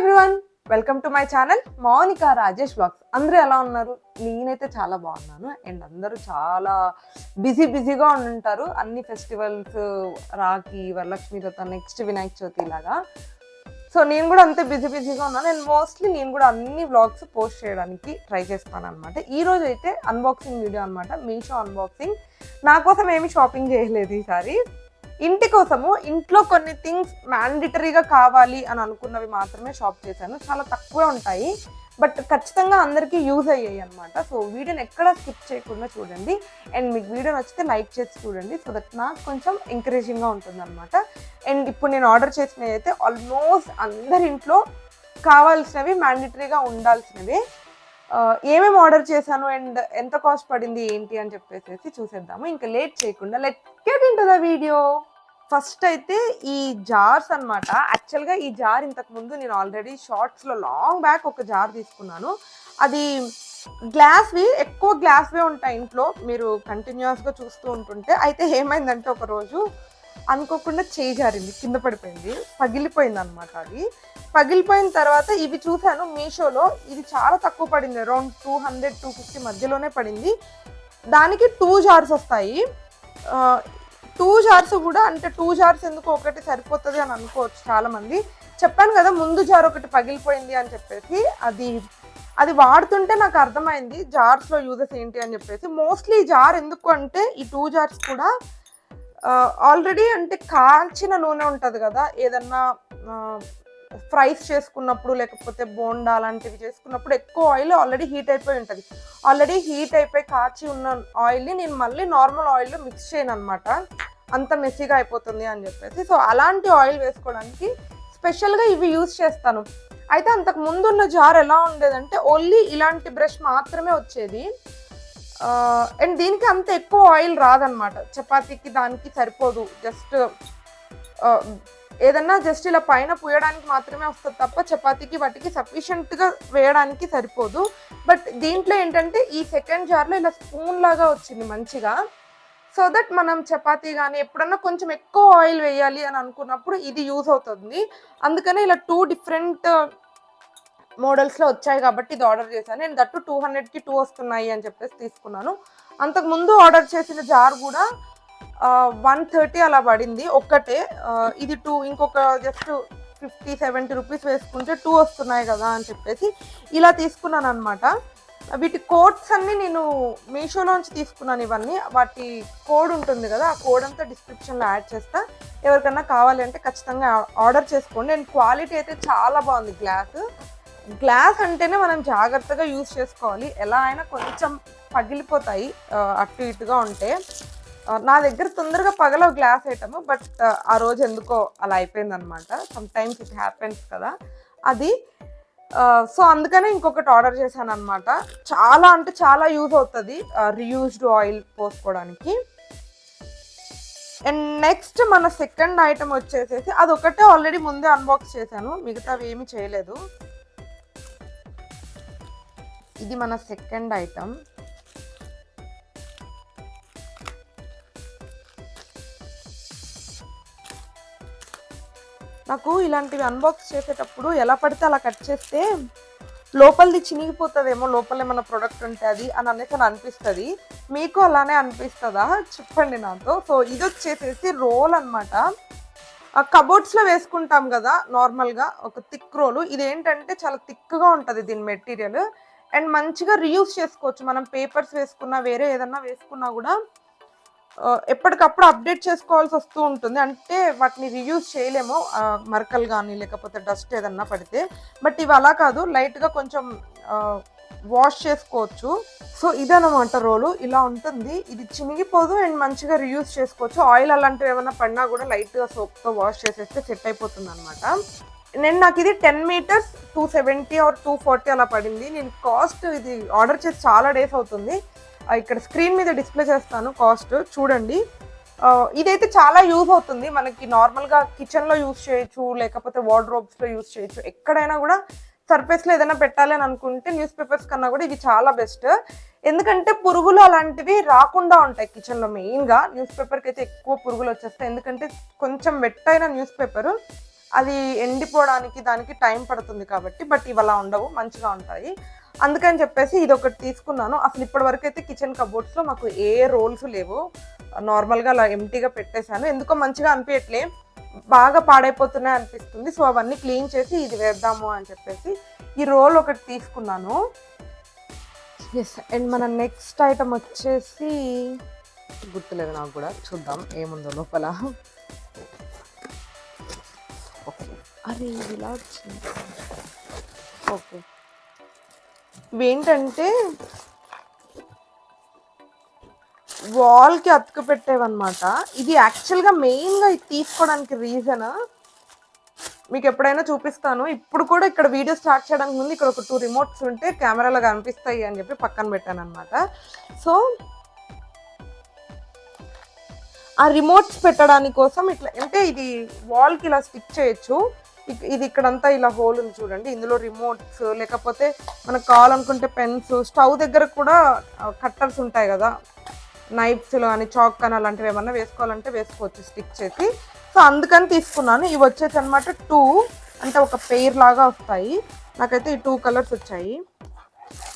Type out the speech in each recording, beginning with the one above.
Everyone welcome to my channel Mounika Rajesh vlogs అందరూ ఎలా ఉన్నారు? నేనైతే చాలా బాగున్నాను. అండ్ అందరూ చాలా బిజీ బిజీగా ఉండుంటారు. అన్ని ఫెస్టివల్స్ రాఖీ వరలక్ష్మి తర్వాత నెక్స్ట్ వినాయక చవితి లాగా. సో నేను కూడా అంతే బిజీ బిజీగా ఉన్నాను. అండ్ మోస్ట్లీ నేను కూడా అన్ని వ్లాగ్స్ పోస్ట్ చేయడానికి ట్రై చేస్తాను అనమాట ఈ రోజు అయితే అన్బాక్సింగ్ వీడియో అనమాట మీషో అన్బాక్సింగ్ నా కోసం ఏమి షాపింగ్ చేయలేదు ఈసారి. ఇంటి కోసము ఇంట్లో కొన్ని థింగ్స్ మ్యాండిటరీగా కావాలి అని అనుకున్నవి మాత్రమే షాప్ చేశాను. చాలా తక్కువే ఉంటాయి. బట్ ఖచ్చితంగా అందరికీ యూజ్ అయ్యాయి అనమాట సో వీడియోని ఎక్కడ స్కిప్ చేయకుండా చూడండి. అండ్ మీకు వీడియో నచ్చితే లైక్ చేసి చూడండి. సో దట్ నాకు కొంచెం ఎంకరేజింగ్గా ఉంటుంది అనమాట అండ్ ఇప్పుడు నేను ఆర్డర్ చేసినవి అయితే ఆల్మోస్ట్ అందరి ఇంట్లో కావాల్సినవి మ్యాండిటరీగా ఉండాల్సినవి. ఏమేమి ఆర్డర్ చేశాను అండ్ ఎంత కాస్ట్ పడింది ఏంటి అని చెప్పేసి చూసేద్దాము. ఇంకా లేట్ చేయకుండా let get into the video first అయితే ఈ జార్స్ అన్నమాట. యాక్చువల్గా ఈ జార్ ఇంతకు ముందు నేను ఆల్రెడీ షార్ట్స్లో లాంగ్ బ్యాక్ ఒక జార్ తీసుకున్నాను. అది గ్లాస్వి ఎక్కువ గ్లాస్వే ఉంటాయి ఇంట్లో. మీరు కంటిన్యూస్గా చూస్తూ ఉంటుంటే అయితే ఏమైందంటే ఒకరోజు అనుకోకుండా చేయి జారింది కింద పడిపోయింది. పగిలిపోయింది అనమాట అది. పగిలిపోయిన తర్వాత ఇవి చూశాను మీషోలో. ఇది చాలా తక్కువ పడింది. Around two hundred two fifty మధ్యలోనే పడింది. దానికి టూ జార్స్ వస్తాయి. టూ జార్స్ కూడా అంటే టూ జార్స్ ఎందుకు ఒకటి సరిపోతుంది అని అనుకోవచ్చు చాలామంది. చెప్పాను కదా ముందు జార్ ఒకటి పగిలిపోయింది అని చెప్పేసి అది అది వాడుతుంటే నాకు అర్థమైంది జార్స్లో యూజెస్ ఏంటి అని చెప్పేసి. మోస్ట్లీ జార్ ఎందుకు అంటే ఈ టూ జార్స్ కూడా ఆల్రెడీ అంటే కాల్చిన నూనె ఉంటుంది కదా ఏదన్నా ఫ్రైస్ చేసుకున్నప్పుడు లేకపోతే బోండా లాంటివి చేసుకున్నప్పుడు ఎక్కువ ఆయిల్ ఆల్రెడీ హీట్ అయిపోయి ఉంటుంది. ఆల్రెడీ హీట్ అయిపోయి కాచి ఉన్న ఆయిల్ని నేను మళ్ళీ నార్మల్ ఆయిల్లో మిక్స్ చేయను అనమాట అంత మెస్సీగా అయిపోతుంది అని చెప్పేసి. సో అలాంటి ఆయిల్ వేసుకోవడానికి స్పెషల్గా ఇవి యూజ్ చేస్తాను. అయితే అంతకు ముందున్న జార్ ఎలా ఉండేదంటే ఓన్లీ ఇలాంటి బ్రష్ మాత్రమే వచ్చేది. అండ్ దీనికి అంత ఎక్కువ ఆయిల్ రాదనమాట చపాతీకి దానికి సరిపోదు. జస్ట్ ఏదన్నా జస్ట్ ఇలా పైన పూయడానికి మాత్రమే వస్తుంది తప్ప చపాతీకి వాటికి సఫిషియెంట్గా వేయడానికి సరిపోదు. బట్ దీంట్లో ఏంటంటే ఈ సెకండ్ జార్లో ఇలా స్పూన్ లాగా వచ్చింది మంచిగా. సో దట్ మనం చపాతీ కానీ ఎప్పుడన్నా కొంచెం ఎక్కువ ఆయిల్ వేయాలి అని అనుకున్నప్పుడు ఇది యూజ్ అవుతుంది. అందుకనే ఇలా టూ డిఫరెంట్ మోడల్స్లో వచ్చాయి కాబట్టి ఇది ఆర్డర్ చేశాను. నేను దట్టు టూ హండ్రెడ్కి టూ వస్తున్నాయి అని చెప్పేసి తీసుకున్నాను. అంతకుముందు ఆర్డర్ చేసిన జార్ కూడా వన్ థర్టీ అలా పడింది. ఒక్కటే ఇది టూ ఇంకొక జస్ట్ ఫిఫ్టీ సెవెంటీ రూపీస్ వేసుకుంటే టూ వస్తున్నాయి కదా అని చెప్పేసి ఇలా తీసుకున్నాను అనమాట వీటి కోడ్స్ అన్నీ నేను మీషోలోంచి తీసుకున్నాను ఇవన్నీ. వాటి కోడ్ ఉంటుంది కదా ఆ కోడ్ అంతా డిస్క్రిప్షన్లో యాడ్ చేస్తా. ఎవరికన్నా కావాలి అంటే ఖచ్చితంగా ఆర్డర్ చేసుకోండి. అండ్ క్వాలిటీ అయితే చాలా బాగుంది గ్లాస్ గ్లాస్ అంటేనే మనం జాగ్రత్తగా యూజ్ చేసుకోవాలి. ఎలా అయినా కొంచెం పగిలిపోతాయి అటు ఇటుగా ఉంటే. నా దగ్గర తొందరగా పగల గ్లాస్ ఐటమ్ బట్ ఆ రోజు ఎందుకో అలా అయిపోయింది అనమాట సమ్ టైమ్స్ ఇట్ హ్యాపెన్స్ కదా. అది సో అందుకనే ఇంకొకటి ఆర్డర్ చేశాను అనమాట చాలా అంటే చాలా యూజ్ అవుతుంది రీయూజ్డ్ ఆయిల్ పోసుకోవడానికి. అండ్ నెక్స్ట్ మన సెకండ్ ఐటమ్ వచ్చేసేసి ఒకటే ఆల్రెడీ ముందే అన్బాక్స్ చేశాను మిగతావి ఏమీ చేయలేదు. ఇది మన సెకండ్ ఐటమ్ నాకు ఇలాంటివి అన్బాక్స్ చేసేటప్పుడు ఎలా పడితే అలా కట్ చేస్తే లోపలిది చినిగిపోతుందేమో లోపల ఏమైనా ప్రోడక్ట్ ఉంటే అది అని అనేసి అని అనిపిస్తుంది. మీకు అలానే అనిపిస్తుందా? చెప్పండి నాతో. సో ఇది వచ్చేసేసి రోల్ అనమాట కబోర్డ్స్లో వేసుకుంటాం కదా నార్మల్గా ఒక థిక్ రోలు ఇది ఏంటంటే చాలా థిక్గా ఉంటుంది దీని మెటీరియల్ అండ్ మంచిగా రీయూస్ చేసుకోవచ్చు. మనం పేపర్స్ వేసుకున్నా వేరే ఏదన్నా వేసుకున్నా కూడా ఎప్పటికప్పుడు అప్డేట్ చేసుకోవాల్సి వస్తూ ఉంటుంది. అంటే వాటిని రియూజ్ చేయలేము. మరకలు కానీ లేకపోతే డస్ట్ ఏదన్నా పడితే. బట్ ఇవి అలా కాదు. లైట్గా కొంచెం వాష్ చేసుకోవచ్చు. సో ఇదనమాట రోలు ఇలా ఉంటుంది. ఇది చినిగిపోదు. అండ్ మంచిగా రియూజ్ చేసుకోవచ్చు. ఆయిల్ అలాంటివి ఏమైనా పడినా కూడా లైట్గా సోప్తో వాష్ చేసేస్తే సెట్ అయిపోతుంది అనమాట నేను నాకు ఇది ten metres two seventy or two forty అలా పడింది. నేను కాస్ట్ ఇది ఆర్డర్ చేసి చాలా డేస్ అవుతుంది. ఇక్కడ స్క్రీన్ మీద డిస్ప్లే చేస్తాను కాస్ట్ చూడండి. ఇదైతే చాలా యూజ్ అవుతుంది. మనకి నార్మల్గా కిచెన్లో యూజ్ చేయొచ్చు లేకపోతే వార్డ్రోబ్స్లో యూజ్ చేయొచ్చు. ఎక్కడైనా కూడా సర్ఫేస్లో ఏదైనా పెట్టాలి అని అనుకుంటే న్యూస్ పేపర్స్ కన్నా కూడా ఇది చాలా బెస్ట్ ఎందుకంటే పురుగులు అలాంటివి రాకుండా ఉంటాయి కిచెన్లో మెయిన్గా న్యూస్ పేపర్కి అయితే ఎక్కువ పురుగులు వచ్చేస్తాయి. ఎందుకంటే కొంచెం వెట్ అయిన న్యూస్ పేపర్ అది ఎండిపోవడానికి దానికి టైం పడుతుంది కాబట్టి బట్ ఇవి అలా ఉండవు. మంచిగా ఉంటాయి. అందుకని చెప్పేసి ఇది ఒకటి తీసుకున్నాను. అసలు ఇప్పటి వరకు అయితే కిచెన్ కబోర్డ్స్లో మాకు ఏ రోల్స్ లేవు. నార్మల్గా అలా ఎంటీగా పెట్టేశాను. ఎందుకో మంచిగా అనిపించట్లే బాగా పాడైపోతున్నాయి అనిపిస్తుంది. సో అవన్నీ క్లీన్ చేసి ఇది వేద్దాము అని చెప్పేసి ఈ రోల్ ఒకటి తీసుకున్నాను. ఎస్ అండ్ మన నెక్స్ట్ ఐటమ్ వచ్చేసి గుర్తులేదు నాకు కూడా. చూద్దాం ఏముందో లోపల. ఓకే అరే ఇది ఇలా వచ్చింది. ఓకే ఇవేంటంటే వాల్కి అతుకు పెట్టేవన్నమాట ఇది యాక్చువల్గా మెయిన్గా ఇది తీసుకోవడానికి రీజన్ మీకు ఎప్పుడైనా చూపిస్తాను. ఇప్పుడు కూడా ఇక్కడ వీడియో స్టార్ట్ చేయడానికి ముందు ఇక్కడ ఒక టూ రిమోట్స్ ఉంటే కెమెరాలో కనిపిస్తాయి అని చెప్పి పక్కన పెట్టాను అనమాట సో ఆ రిమోట్స్ పెట్టడానికి కోసం ఇట్లా అంటే ఇది వాల్కి ఇలా స్టిక్ చేయొచ్చు. ఇది ఇక్కడంతా ఇలా హోల్ ఉంది చూడండి. ఇందులో రిమోట్స్ లేకపోతే మనకు కావాలనుకుంటే పెన్స్ స్టవ్ దగ్గర కూడా కట్టర్స్ ఉంటాయి కదా. నైఫ్స్ కానీ చాక్ కానీ అలాంటివి ఏమన్నా వేసుకోవాలంటే వేసుకోవచ్చు స్టిక్ చేసి. సో అందుకని తీసుకున్నాను. ఇవి వచ్చేసి అనమాట టూ అంటే ఒక పెయిర్ లాగా వస్తాయి. నాకైతే ఈ టూ కలర్స్ వచ్చాయి.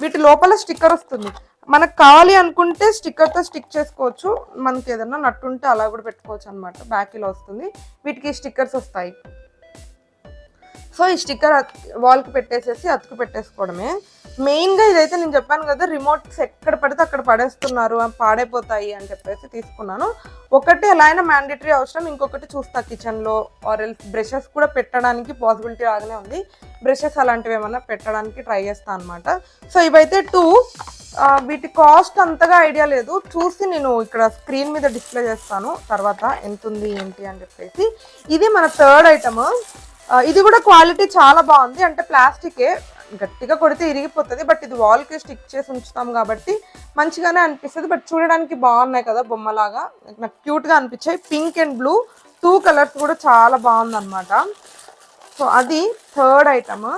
వీటి లోపల స్టిక్కర్ వస్తుంది. మనకు కావాలి అనుకుంటే స్టిక్కర్తో స్టిక్ చేసుకోవచ్చు. మనకి ఏదైనా నట్టు ఉంటే అలా కూడా పెట్టుకోవచ్చు అనమాట బ్యాక్ ఇలా వస్తుంది. వీటికి స్టిక్కర్స్ వస్తాయి. సో ఈ స్టిక్కర్ వాల్కి పెట్టేసేసి అతుకు పెట్టేసుకోవడమే. మెయిన్గా ఇదైతే నేను చెప్పాను కదా రిమోట్స్ ఎక్కడ పడితే అక్కడ పడేస్తున్నారు పాడైపోతాయి అని చెప్పేసి తీసుకున్నాను. ఒకటి ఎలా అయినా మ్యాండేటరీ అవసరం ఇంకొకటి చూస్తా కిచెన్లో ఆర్ ఎల్స్ బ్రషెస్ కూడా పెట్టడానికి పాసిబిలిటీ లాగానే ఉంది. బ్రషెస్ అలాంటివి ఏమైనా పెట్టడానికి ట్రై చేస్తాను అనమాట సో ఇవైతే టూ. వీటి కాస్ట్ అంతగా ఐడియా లేదు. చూసి నేను ఇక్కడ స్క్రీన్ మీద డిస్ప్లే చేస్తాను తర్వాత ఎంత ఉంది ఏంటి అని చెప్పేసి. ఇది మన థర్డ్ ఐటమ్. ఇది కూడా క్వాలిటీ చాలా బాగుంది. అంటే ప్లాస్టికే. గట్టిగా కొడితే ఇరిగిపోతుంది బట్ ఇది వాల్కి స్టిక్ చేసి ఉంచుతాం కాబట్టి మంచిగానే అనిపిస్తుంది. బట్ చూడడానికి బాగున్నాయి కదా బొమ్మలాగా. నాకు క్యూట్గా అనిపించాయి. Pink and blue two colours కూడా చాలా బాగుంది అనమాట సో అది థర్డ్ ఐటమ్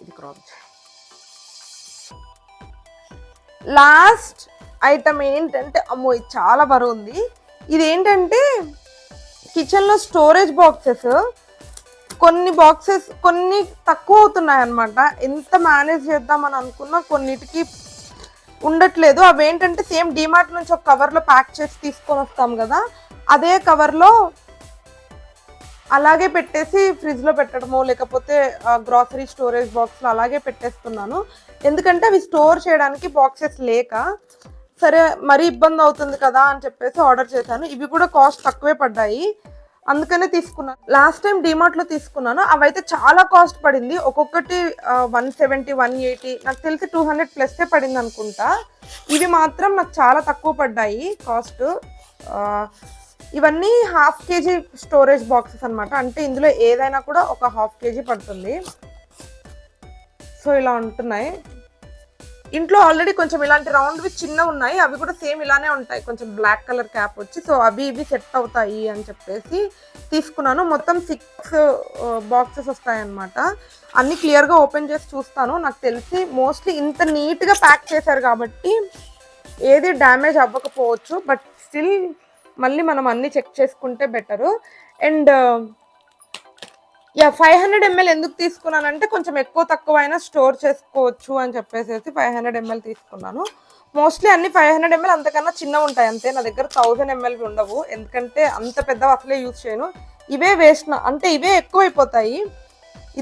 ఇది క్రాప్ లాస్ట్ ఐటమ్ ఏంటంటే అమ్మో ఇది చాలా బరువు ఉంది. ఇది ఏంటంటే కిచెన్లో స్టోరేజ్ బాక్సెస్ కొన్ని బాక్సెస్ కొన్ని తక్కువ అవుతున్నాయి అనమాట ఎంత మేనేజ్ చేద్దామని అనుకున్నా కొన్నిటికి ఉండట్లేదు. అవి ఏంటంటే సేమ్ డిమార్ట్ నుంచి ఒక కవర్లో ప్యాక్ చేసి తీసుకొని వస్తాం కదా. అదే కవర్లో అలాగే పెట్టేసి ఫ్రిడ్జ్లో పెట్టడమో లేకపోతే గ్రాసరీ స్టోరేజ్ బాక్స్లో అలాగే పెట్టేస్తున్నాను. ఎందుకంటే అవి స్టోర్ చేయడానికి బాక్సెస్ లేక సరే మరీ ఇబ్బంది అవుతుంది కదా అని చెప్పేసి ఆర్డర్ చేశాను. ఇవి కూడా కాస్ట్ తక్కువే పడ్డాయి. అందుకనే తీసుకున్నాను లాస్ట్ టైం డిమార్ట్లో తీసుకున్నాను. అవైతే చాలా కాస్ట్ పడింది. ఒక్కొక్కటి వన్ సెవెంటీ వన్ ఎయిటీ నాకు తెలిసి టూ హండ్రెడ్ ప్లస్సే పడింది అనుకుంటా. ఇవి మాత్రం నాకు చాలా తక్కువ పడ్డాయి కాస్ట్ ఇవన్నీ హాఫ్ కేజీ స్టోరేజ్ బాక్సెస్ అన్నమాట. అంటే ఇందులో ఏదైనా కూడా ఒక హాఫ్ కేజీ పడుతుంది. సో ఇలా ఉంటున్నాయి. ఇంట్లో ఆల్రెడీ కొంచెం ఇలాంటి రౌండ్వి చిన్న ఉన్నాయి. అవి కూడా సేమ్ ఇలానే ఉంటాయి. కొంచెం బ్లాక్ కలర్ క్యాప్ వచ్చి సో అవి ఇవి సెట్ అవుతాయి అని చెప్పేసి తీసుకున్నాను. మొత్తం సిక్స్ బాక్సెస్ uh, వస్తాయన్నమాట. అన్ని క్లియర్గా ఓపెన్ చేసి చూస్తాను. నాకు తెలిసి మోస్ట్లీ ఇంత నీట్గా ప్యాక్ చేశారు కాబట్టి ఏది డ్యామేజ్ అవ్వకపోవచ్చు. బట్ స్టిల్ మళ్ళీ మనం అన్ని చెక్ చేసుకుంటే better and yeah five hundred ML ఎందుకు తీసుకున్నానంటే కొంచెం ఎక్కువ తక్కువ అయినా స్టోర్ చేసుకోవచ్చు అని చెప్పేసి ఫైవ్ హండ్రెడ్ ఎంఎల్ తీసుకున్నాను. మోస్ట్లీ అన్ని ఫైవ్ హండ్రెడ్ ఎంఎల్ అంతకన్నా చిన్నగా ఉంటాయి. అంతే నా దగ్గర థౌజండ్ ఎంఎల్ ఉండవు. ఎందుకంటే అంత పెద్ద అసలే యూజ్ చేయను. ఇవే వేస్ట్ అంటే ఇవే ఎక్కువైపోతాయి.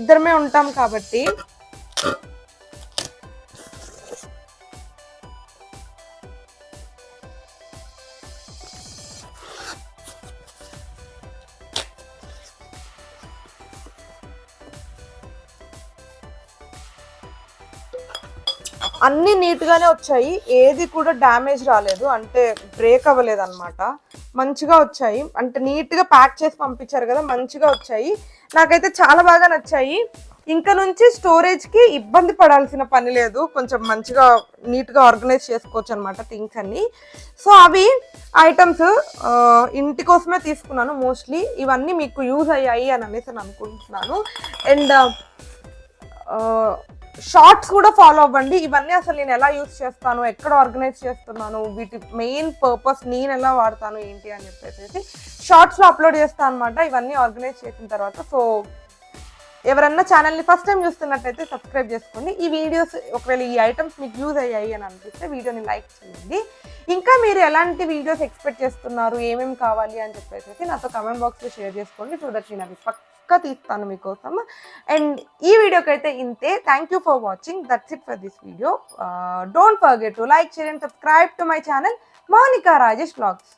ఇద్దరమే ఉంటాం కాబట్టి అన్ని నీట్గానే వచ్చాయి. ఏది కూడా డ్యామేజ్ రాలేదు. అంటే బ్రేక్ అవ్వలేదు అనమాట మంచిగా వచ్చాయి. అంటే నీట్గా ప్యాక్ చేసి పంపించారు కదా మంచిగా వచ్చాయి. నాకైతే చాలా బాగా నచ్చాయి. ఇంకా నుంచి స్టోరేజ్కి ఇబ్బంది పడాల్సిన పని లేదు. కొంచెం మంచిగా నీట్గా ఆర్గనైజ్ చేసుకోవచ్చు అనమాట థింగ్స్ అన్ని. సో అవి ఐటమ్స్ ఇంటి కోసమే తీసుకున్నాను మోస్ట్లీ. ఇవన్నీ మీకు యూజ్ అయ్యాయి అని అనేసి నేను అనుకుంటున్నాను. అండ్ షార్ట్స్ కూడా ఫాలో అవ్వండి. ఇవన్నీ అసలు నేను ఎలా యూస్ చేస్తాను ఎక్కడ ఆర్గనైజ్ చేస్తున్నాను వీటి మెయిన్ పర్పస్ నేను ఎలా వాడతాను ఏంటి అని చెప్పేసి షార్ట్స్లో అప్లోడ్ చేస్తాను అనమాట ఇవన్నీ ఆర్గనైజ్ చేసిన తర్వాత సో ఎవరన్నా ఛానల్ని ఫస్ట్ టైం చూస్తున్నట్టయితే సబ్స్క్రైబ్ చేసుకోండి. ఈ వీడియోస్ ఒకవేళ ఈ ఐటమ్స్ మీకు యూజ్ అయ్యాయి అని అనిపిస్తే వీడియోని లైక్ చేయండి. ఇంకా మీరు ఎలాంటి వీడియోస్ ఎక్స్పెక్ట్ చేస్తున్నారు ఏమేమి కావాలి అని చెప్పేసి నాతో కమెంట్ బాక్స్లో షేర్ చేసుకోండి. సో దట్ నేను అవి పక్కా తీస్తాను మీకోసం అండ్ ఈ వీడియోకి అయితే ఇంతే thank you for watching that's it for this video don't forget to like share and subscribe to my channel Mounika Rajesh vlogs